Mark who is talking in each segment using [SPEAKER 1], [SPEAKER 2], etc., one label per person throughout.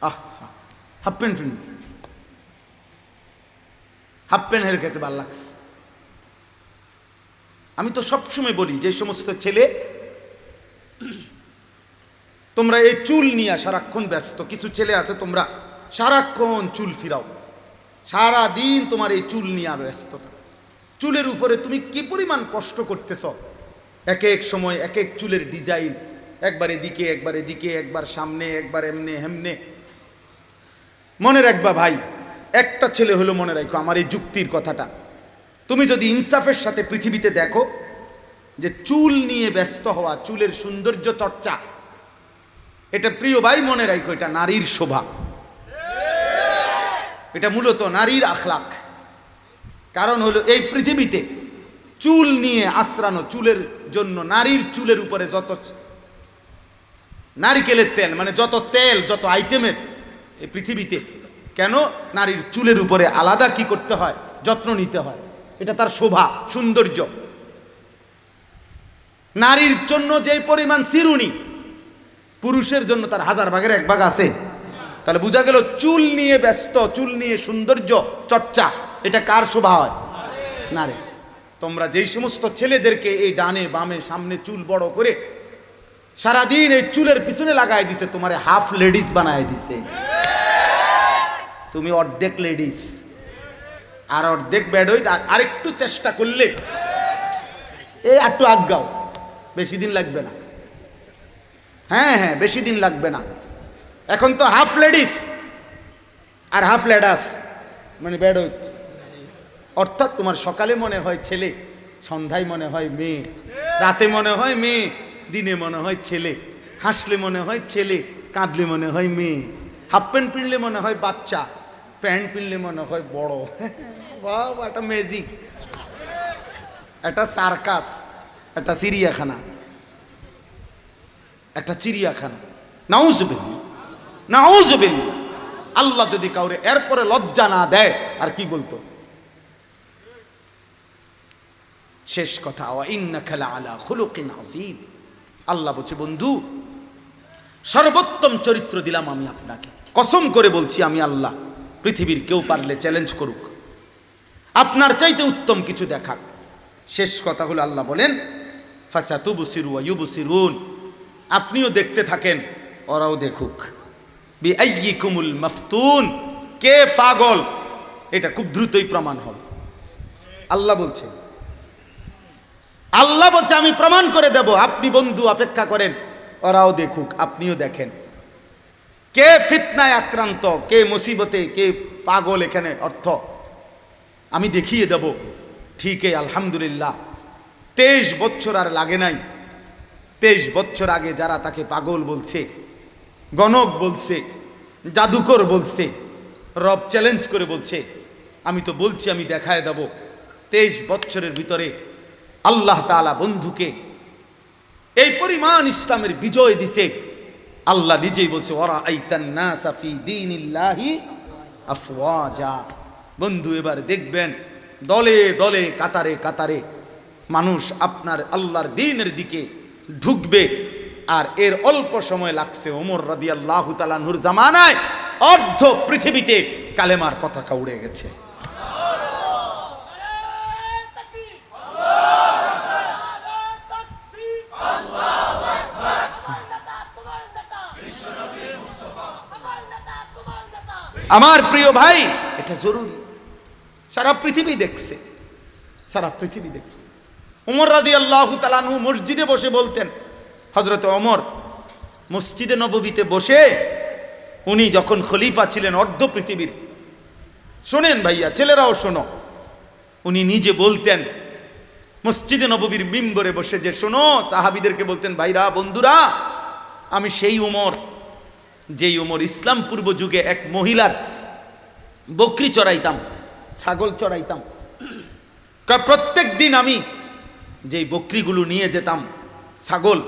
[SPEAKER 1] আহ half pant film half pant হেরে ভালো লাগছে। আমি তো সবসময় বলি, যে সমস্ত ছেলে, তোমরা এই চুল নিয়ে সারাক্ষণ ব্যস্ত, কিছু ছেলে আছে তোমরা সারাক্ষণ চুল ফিরাও। সারা দিন তোমার এই চুল নিয়ে ব্যস্ততা। চুলের উপরে তুমি কি পরিমাণ কষ্ট করতেছ? এক এক সময় এক এক চুলের ডিজাইন, একবার এদিকে একবার এদিকে, একবার সামনে, একবার এমনে, হেমনে মনে রাখবা ভাই, একটা ছেলে হলো মনে রাখো আমার এই যুক্তির কথাটা। তুমি যদি ইনসাফের সাথে পৃথিবীতে দেখো যে চুল নিয়ে ব্যস্ত হওয়া, চুলের সৌন্দর্য চর্চা, এটা প্রিয় ভাই মনে রাখো, এটা নারীর শোভা। এটা মূলত নারীর আখলাক কারণ হলো এই পৃথিবীতে চুল নিয়ে আশ্রানো, চুলের জন্য নারীর চুলের উপরে যত নারিকেলের তেল মানে যত তেল, যত আইটেমের এই পৃথিবীতে। কেন? নারীর চুলের উপরে আলাদা কি করতে হয়? যত্ন নিতে হয়। এটা তার শোভা, সৌন্দর্য। নারীর জন্য যে পরিমাণ চিরুনি পুরুষের জন্য তার হাজার ভাগের এক ভাগ আছে। তাহলে বোঝা গেল চুল নিয়ে ব্যস্ত, চুল নিয়ে সৌন্দর্য, চর্চা, এটা কার শোভা হয়? নারী। তোমরা যেই সমস্ত ছেলেদেরকে এই ডানে, বামে, সামনে চুল বড় করে সারাদিন এই চুলের পিছনে লাগাই দিছে, তোমার হাফ লেডিস বানায় দিছে। তুমি অর্ধেক লেডিস আর অর্ধেক বেডই আরেকটু চেষ্টা করলে এই একটু আজ্ঞাও বেশি দিন লাগবে না। হ্যাঁ হ্যাঁ বেশি দিন লাগবে না। এখন তো হাফ লেডিস আর হাফ লেডাস মানে বেডউইথ অর্থাৎ তোমার সকালে মনে হয় ছেলে, সন্ধ্যায় মনে হয় মেয়ে, রাতে মনে হয় মেয়ে, দিনে মনে হয় ছেলে, হাসলে মনে হয় ছেলে, কাঁদলে মনে হয় মেয়ে, হাফ প্যান্ট পিনলে মনে হয় বাচ্চা। প্যান্ট পিনলে মনে হয় বড়। বাহ একটা ম্যাজিক একটা সার্কাস একটা চিড়িয়াখানা। একটা চিড়িয়াখানা। নাউজবিল্লা নাউজবিল্লা আল্লাহ যদি কাউরে এরপরে লজ্জা না দেয়, আর কি বলতো? শেষ কথা, ওয়া ইন্নাকা লাআলা খুলুকিন আল্লাহ বলছে, বন্ধু, সর্বোত্তম চরিত্র দিলাম আমি আপনাকে। কসম করে বলছি আমি আল্লাহ। পৃথিবীর কেউ পারলে চ্যালেঞ্জ করুক। আপনার চাইতে উত্তম কিছু দেখাক। শেষ কথা হলো আল্লাহ বলেন, ফাসাতুবসিরু ওয়া ইউবসিরুন। আপনিও দেখতে থাকেন, ওরাও দেখুক। বি আইয়িকুমুল মাফতুন। কে পাগল? এটা খুব দ্রুতই প্রমাণ হবে। আল্লাহ বলছেন আল্লাহ বলছে, আমি প্রমাণ করে দেব। আপনি বন্ধু অপেক্ষা করেন, ওরাও দেখুক, আপনিও দেখেন। কে ফিতনায় আক্রান্ত? কে মুসিবতে, কে পাগল এখানে? অর্থ, আমি দেখিয়ে দেব। ঠিকই আলহামদুলিল্লাহ। তেইশ বছর আর লাগে নাই। তেইশ বছর আগে যারা তাকে পাগল বলছে, গণক বলছে, জাদুকর বলছে, রব চ্যালেঞ্জ করে বলছে, আমি তো বলছি, আমি দেখায় দেব। তেইশ বছরের ভিতরে আল্লাহ তালা বন্ধুকে এই পরিমাণ ইসলামের বিজয় দিছে। আল্লাহ নিজেই বলছে ওরা আইতান্না সাফি দিনিল্লাহি আফওয়াজা। বন্ধু, এবার দেখবেন, দলে দলে, কাতারে কাতারে মানুষ আপনার আল্লাহর দিনের দিকে ঢুকবে। আর এর অল্প সময় লাগছে ওমর রাদি আল্লাহ তালাহুর জামানায় অর্ধ পৃথিবীতে কালেমার পতাকা উড়ে গেছে। আমার প্রিয় ভাই, এটা জরুরি। সারা পৃথিবী দেখছে। সারা পৃথিবী দেখছে। ওমর রাদি আল্লাহ তালানহু মসজিদে বসে বলতেন হজরত অমর মসজিদে নববীতে বসে উনি যখন খলিফা ছিলেন অর্ধ পৃথিবীর। শোনেন ভাইয়া, ছেলেরাও শোনো। উনি নিজে বলতেন, মসজিদে নববীর মিম্বরে বসে যে, শোনো, সাহাবিদেরকে বলতেন, ভাইরা, বন্ধুরা, আমি সেই উমর যেই উমর ইসলাম পূর্ব যুগে এক মহিলার বকরি চড়াইতাম, ছাগল চড়াইতাম। প্রত্যেক দিন আমি যেই বকরিগুলো নিয়ে যেতাম, ছাগল,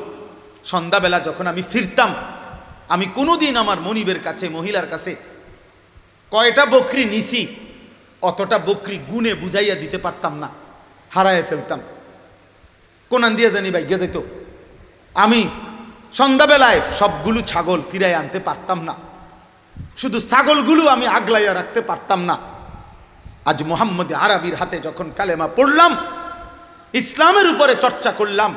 [SPEAKER 1] সন্ধ্যাবেলা যখন আমি ফিরতাম, আমি কোনোদিন আমার মনিবের কাছে, মহিলার কাছে কয়টা বকরি নিছি, অতটা বকরি গুনে বুঝাইয়া দিতে পারতাম না, হারায় ফেলতাম। কোনান দিয়ে জানি ভাই যেত আমি সন্ধ্যাবেলায় সবগুলো ছাগল ফিরাই আনতে পারতাম না। শুধু ছাগলগুলো আমি আগলাইয়া রাখতে পারতাম না। আজ মোহাম্মদ আরবির হাতে যখন কালেমা পড়লাম, ইসলামের উপরে চর্চা করলাম,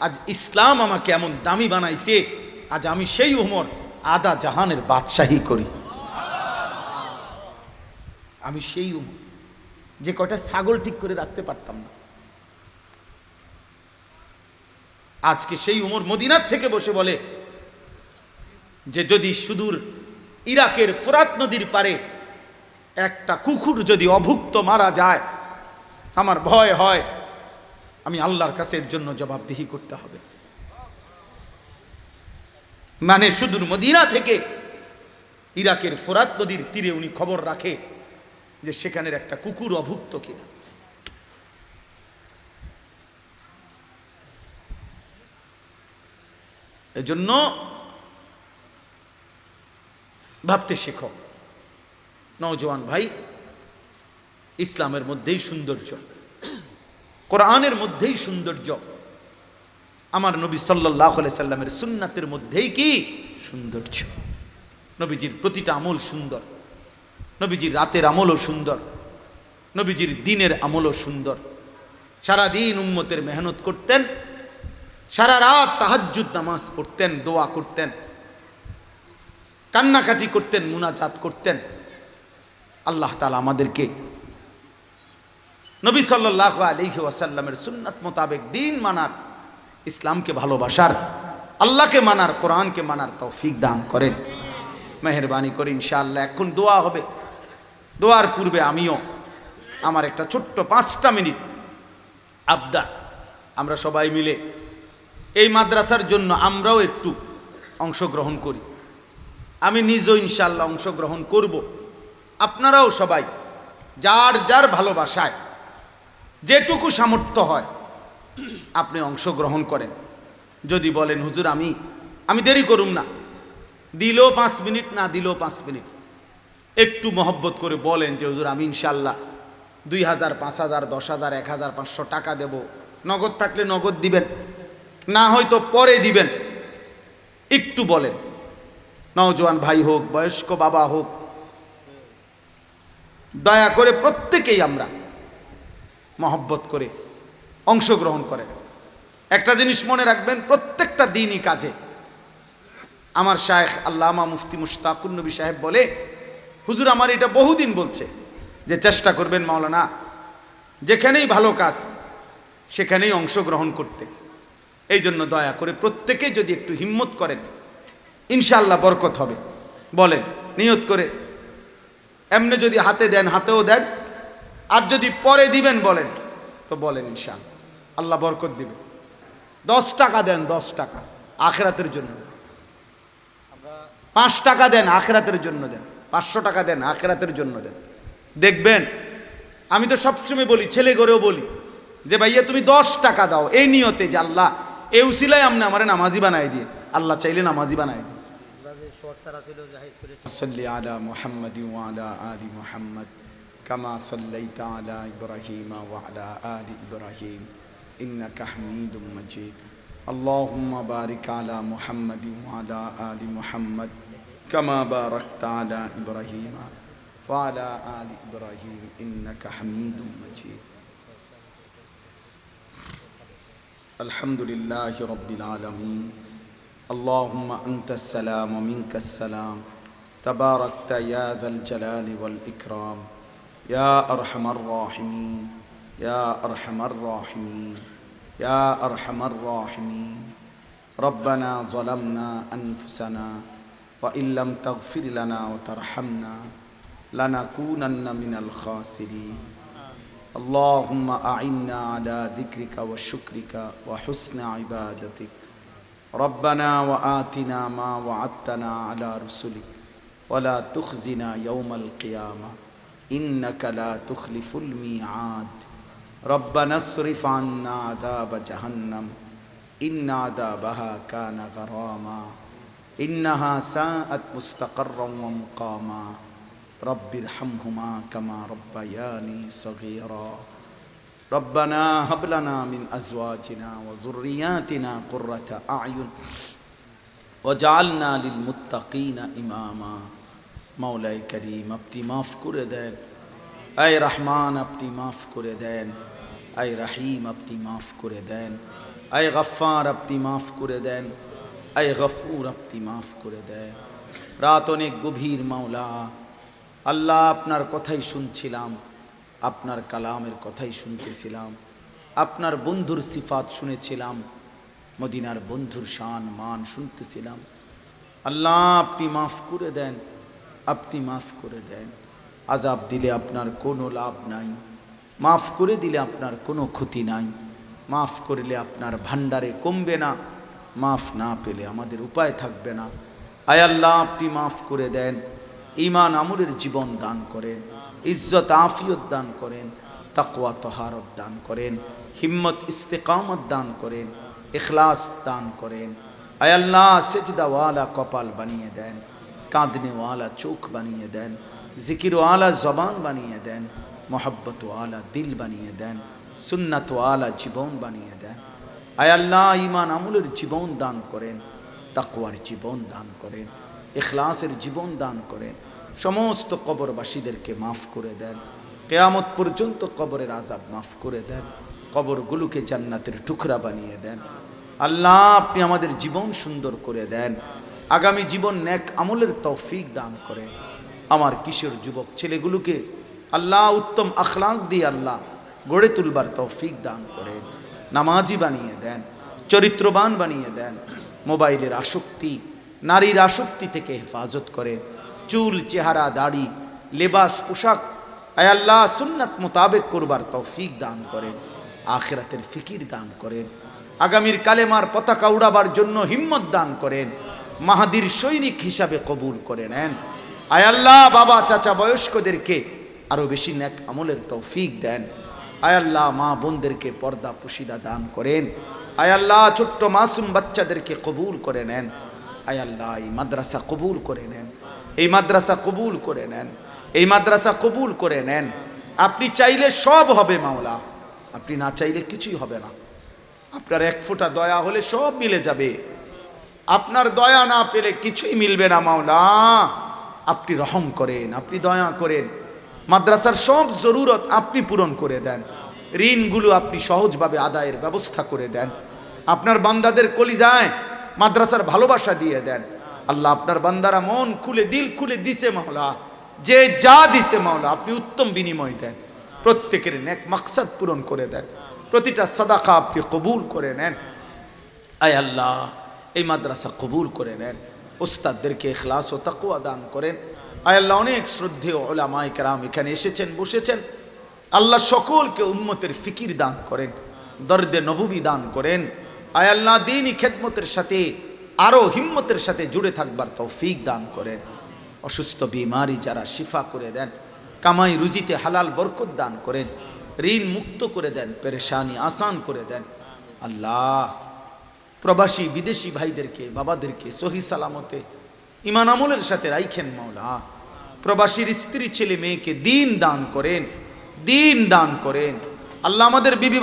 [SPEAKER 1] আজ ইসলাম আমাকে এমন দামি বানাইছে, আজ আমি সেই উমর আদা জাহানের বাদশাহী করি। আমি সেই উমর, যে কটা ছাগল ঠিক করে রাখতে পারতাম না। আজকে সেই উমর মদিনার থেকে বসে বলে যে যদি সুদূর ইরাকের ফোরাত নদীর পারে একটা কুকুর যদি অভুক্ত মারা যায়, আমার ভয় হয়, আমি আল্লাহর কাছে এর জন্য জবাবদিহি করতে হবে। মানে সুদূর মদিনা থেকে ইরাকের ফোরাত নদীর তীরে উনি খবর রাখে যে সেখানের একটা কুকুর অভুক্ত কিনা। এজন্য ভাবতে শেখো। নওজোয়ান ভাই, ইসলামের মধ্যেই সৌন্দর্য। কোরআনের মধ্যেই সৌন্দর্য। আমার নবী সাল্লাহ সাল্লামের সুন্নাতের মধ্যেই কি? সৌন্দর্য। নবীজির প্রতিটা আমল সুন্দর। নবীজির রাতের আমলও সুন্দর। নবীজির দিনের আমলও সুন্দর। সারাদিন উম্মতের মেহনত করতেন। সারা রাত তাহাজ্জুদ নামাজ পড়তেন, দোয়া করতেন, কান্নাকাটি করতেন, মুনাজাত করতেন। আল্লাহ তালা আমাদেরকে নবী সাল্লাহ আলিহি ওয়াসাল্লামের সুন্নাত মোতাবেক দিন মানার, ইসলামকে ভালোবাসার, আল্লাহকে মানার, কোরআনকে মানার তৌফিক দান করেন। মেহরবানি করে ইনশাআল্লাহ, এখন দোয়া হবে। দোয়ার পূর্বে আমিও আমার একটা ছোট্ট পাঁচটা মিনিট আবদার, আমরা সবাই মিলে এই মাদ্রাসার জন্য আমরাও একটু অংশগ্রহণ করি। আমি নিজেও ইনশাল্লাহ অংশগ্রহণ করব। আপনারাও সবাই, যার যার ভালোবাসায়, যেটুকু সামর্থ্য হয়, আপনি অংশগ্রহণ করেন। যদি বলেন, হুজুর, আমি আমি দেরি করুম না। দিলেও পাঁচ মিনিট, না দিলেও পাঁচ মিনিট। একটু মহব্বত করে বলেন যে, হুজুর, আমি ইনশাল্লাহ দুই হাজার, পাঁচ হাজার, দশ হাজার, এক হাজার পাঁচশো টাকা দেব। নগদ থাকলে নগদ দিবেন। না হয়তো পরে দিবেন। একটু বলেন। নওজোয়ান ভাই হোক, বয়স্ক বাবা হোক। দয়া করে প্রত্যেকেই আমরা মহব্বত করে অংশগ্রহণ করেন। একটা জিনিস মনে রাখবেন, প্রত্যেকটা দিনই কাজে। আমার শায়েখ আল্লামা মুফতি মুশতাকুর নবী সাহেব বলে, হুজুর, আমার এটা বহুদিন বলছে যে চেষ্টা করবেন মাওলানা, যেখানেই ভালো কাজ, সেখানেই অংশগ্রহণ করতে। এই জন্য দয়া করে প্রত্যেকে যদি একটু হিম্মত করেন ইনশাল্লাহ বরকত হবে। বলেন, নিয়ত করে। এমনি যদি হাতে দেন, হাতেও দেন। আর যদি পরে দিবেন বলেন, তো বলেন ইনশাল্লাহ আল্লাহ বরকত দিবে। দশ টাকা দেন, দশ টাকা। আখেরাতের জন্য পাঁচ টাকা দেন, আখেরাতের জন্য দেন। পাঁচশো টাকা দেন, আখেরাতের জন্য দেন। দেখবেন, আমি তো সবসময় বলি, ছেলে করেও বলি, যে ভাইয়া তুমি দশ টাকা দাও। এই নিয়তে যে আল্লাহ এই উসিলায় আপনি আমার নামাজি বানাই দিয়ে আল্লাহ চাইলে নামাজি বানাই দিয়ে صل على محمد وعلى آل محمد كما صليت على إبراهيم وعلى آل إبراهيم إنك حميد مجيد اللهم بارك على محمد وعلى آل محمد كما باركت على إبراهيم وعلى آل إبراهيم إنك حميد مجيد الحمد لله رب العالمين. اللهم أنت السلام ومنك السلام. تباركت يا ذا الجلال والإكرام. يا أرحم الراحمين. يا أرحم الراحمين. يا أرحم الراحمين. ربنا ظلمنا أنفسنا وإن لم تغفر لنا وترحمنا لنكونن من الخاسرين. اللهم أعنا على ذكرك وشكرك وحسن عبادتك. ربنا وآتنا ما وعدتنا على رسلك. ولا تخزنا يوم القيامة. إنك لا تخلف الميعاد. ربنا اصرف عنا عذاب جهنم. إن عذابها كان غراما. إنها ساءت مستقرا ومقاما. رب ارحمهما كما ربياني صغيرا ربنا هب لنا من ازواجنا وذرياتنا قرة اعين وجعلنا للمتقين اماما মাওলাই করিম আপনি মাফ করে দেন আয় রহমান আপনি মাফ করে দেন আয় রাহিম আপনি মাফ করে দেন আয় গফার আপনি মাফ করে দেন আয় গফুর আপনি মাফ করে দেন রাত অনেক গভীর মাওলা আল্লাহ আপনার কথাই শুনছিলাম, আপনার কালামের কথাই শুনতেছিলাম, আপনার বন্ধুর সিফাত শুনেছিলাম, মদিনার বন্ধুর শান, মান শুনতেছিলাম। আল্লাহ আপনি মাফ করে দেন, আপনি মাফ করে দেন। আজাব দিলে আপনার কোনো লাভ নাই, মাফ করে দিলে আপনার কোনো ক্ষতি নাই, মাফ করলে আপনার ভান্ডারে কমবে না, মাফ না পেলে আমাদের উপায় থাকবে না। আয় আল্লাহ, আপনি মাফ করে দেন। ইমান আমলের জীবন দান করেন, ইজ্জত, আফিয়ত দান করেন, তাকওয়া, তহারত দান করেন, হিম্মত, ইস্তেকামত দান করেন এখলাস দান করেন। আয় আল্লাহ, সেজদাওয়ালা কপাল বানিয়ে দেন, কাঁদনেওয়ালা চোখ বানিয়ে দেন, জিকিরওয়ালা জবান বানিয়ে দেন, মোহব্বতওয়ালা দিল বানিয়ে দেন, সুন্নাতওয়ালা জীবন বানিয়ে দেন। আয়াল্লাহ ইমান আমলের জীবন দান করেন, তাকওয়ার জীবন দান করেন এখলাসের জীবন দান করেন সমস্ত কবরবাসীদেরকে মাফ করে দেন। কেয়ামত পর্যন্ত কবরের আজাব মাফ করে দেন। কবরগুলোকে জান্নাতের টুকরা বানিয়ে দেন। আল্লাহ, আপনি আমাদের জীবন সুন্দর করে দেন। আগামী জীবন ন্যাক আমলের তৌফিক দান করেন। আমার কিশোর যুবক ছেলেগুলোকে আল্লাহ উত্তম আখলাক দিয়ে আল্লাহ গড়ে তুলবার তৌফিক দান করেন। নামাজি বানিয়ে দেন, চরিত্রবান বানিয়ে দেন। মোবাইলের আসক্তি, নারীর আসক্তি থেকে হেফাজত করেন। চুল, চেহারা, দাড়ি, লেবাস, পোশাক। আয়াল্লাহ সুন্নাত মোতাবেক করবার তৌফিক দান করেন, আখেরাতের ফিকির দান করেন, আগামীর কালেমার পতাকা উড়াবার জন্য হিম্মত দান করেন, মাহাদির সৈনিক হিসাবে কবুল করে নেন আয়াল্লাহ বাবা, চাচা, বয়স্কদেরকে আরও বেশি ন্যাক আমলের তৌফিক দেন। আয়াল্লাহ মা বোনদেরকে পর্দা পুশিদা দান করেন। আয়াল্লাহ ছোট্ট মাসুম বাচ্চাদেরকে কবুল করে নেন। আয়াল্লাহ এই মাদ্রাসা কবুল করে নেন। এই মাদ্রাসা কবুল করে নেন, এই মাদ্রাসা কবুল করে নেন। আপনি চাইলে সব হবে মাওলা, আপনি না চাইলে কিছুই হবে না। আপনার এক ফোঁটা দয়া হলে সব মিলে যাবে। আপনার দয়া না পেলে কিছুই মিলবে না মাওলা। আপনি রহম করেন, আপনি দয়া করেন। মাদ্রাসার সব জরুরত আপনি পূরণ করে দেন। ঋণগুলো আপনি সহজভাবে আদায়ের ব্যবস্থা করে দেন। আপনার বান্দাদের কলিজায় মাদ্রাসার ভালোবাসা দিয়ে দেন। আল্লাহ আপনার বান্দারা মন খুলে, দিল খুলে দিছে মাওলা। যে যা দিছে মাওলা, আপনি উত্তম বিনিময় দেন। প্রত্যেকের নেক মাকসাদ পূরণ করে দেন। প্রতিটা সদাকা আপনি কবুল করে নেন। আয় আল্লাহ, এই মাদ্রাসা কবুল করে নেন। ওস্তাদদেরকে এখলাস ও তাকুয়া দান করেন। আয় আল্লাহ, অনেক শ্রদ্ধেয় ওলামায় কেরাম এখানে এসেছেন, বসেছেন। আল্লাহ সকলকে উন্মতের ফিকির দান করেন, দর্দে নবুবি দান করেন। আয় আল্লাহ, দিনই খেদমতের সাথে আরও হিম্মতের সাথে জুড়ে থাকবার তৌফিক দান করেন। অসুস্থ বিমারি যারা শিফা করে দেন, কামাই রুজিতে হালাল বরকত দান করেন, ঋণ মুক্ত করে দেন, পেরেশানি আসান করে দেন। আল্লাহ, প্রবাসী বিদেশি ভাইদেরকে, বাবাদেরকে সহি সালামতে, ইমান আমলের সাথে রাইখেন মাওলা। প্রবাসীর স্ত্রী, ছেলে, মেয়েকে দিন দান করেন, দিন দান করেন। আল্লাহ আমাদের বিবি